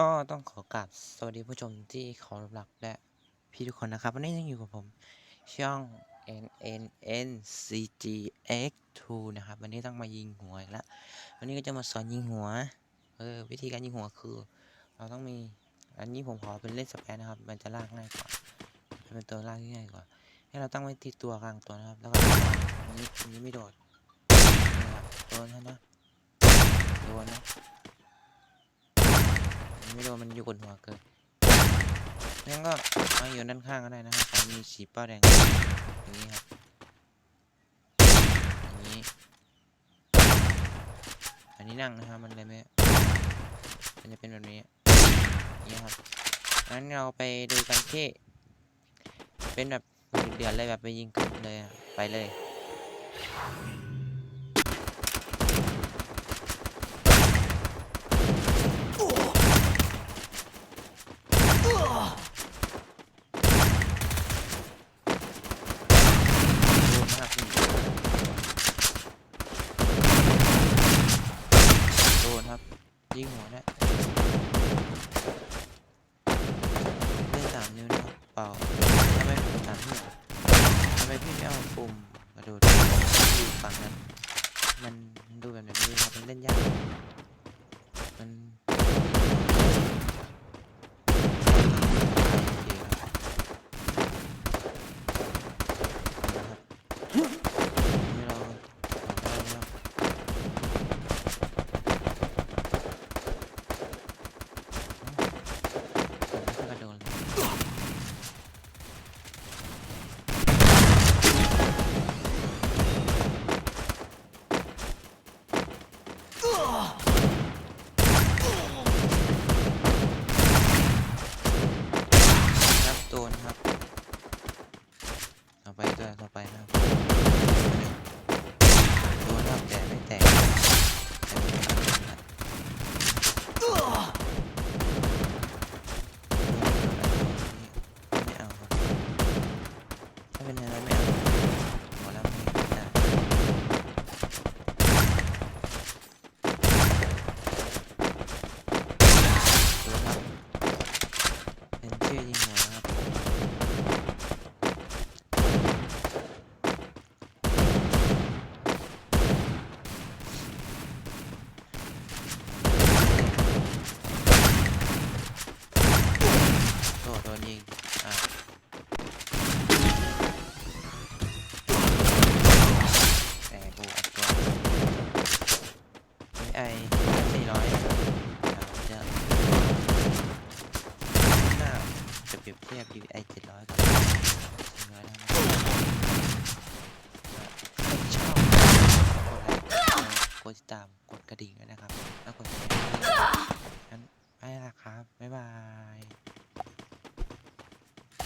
ก็ต้องขอกราบสวัสดีผู้ชมที่เคารพรักและพี่ทุกคนนะครับ วันนี้ยังอยู่กับผม ช่อง N N N C G X 2นะครับ วันนี้ต้องมายิงหัวอีกแล้ววันนี้ก็จะมาสอนยิงหัว เออ วิธีการยิงหัวคือ เราต้องมี อันนี้ผมขอเป็นเล่นสแปนนะครับ มันจะลากง่ายกว่าเป็นตัวลากง่ายกว่า ให้เราตั้งไว้ที่ตัวกลางตัวนะครับ แล้วก็อันนี้อันนี้ไม่โดดนี่ครับโดนแล้วนะโดนนะ ไม่โดนมันอยู่บนหัวเกินงั้นก็เอาอยู่ด้านข้างก็ได้นะครับมีสีเป้าแดงอย่างนี้ครับอย่างนี้ อันนี้นั่งนะครับมันเลยไม่มันจะเป็นแบบนี้นี้ครับงั้นเราไปดูกันที่เป็นแบบเดือดเลยแบบไปยิงกันเลยไปเลย ดูนะครับนี่โดนครับ ยิงหัวนะเล่นสามนิ้วนะครับเปล่าทำไมผมสามนิ้วทำไมพี่ไม่เอาปุ่มกระโดดอยู่ฝั่งนั้น มันดูแบบนี้ครับมันเล่นยากมันโอเคครับนี่เราออกได้แล้วผมไม่ค่อยกระโดดเลยครับโดนครับต่อ ไปตัวต่อไปนะครับโดนครับแต่ไม่แตกแต่ไม่แตกนะครับไม่เอาครับถ้าเป็นอะไรไม่เอาหมดแล้วไม่ได้ดูครับเป็นชื่อยิงหัวนะครับ โดดโดน ยิง อะแต่กูอัดตัวไม่ไอสี่ร้อยจะน่าจะเปรียบเทียบ DVI เจ็ดร้อยกับสี่ร้อยนชอบกดไลค์กดติดตาม กดกระดิ่งด้วยนะครับ แล้วกด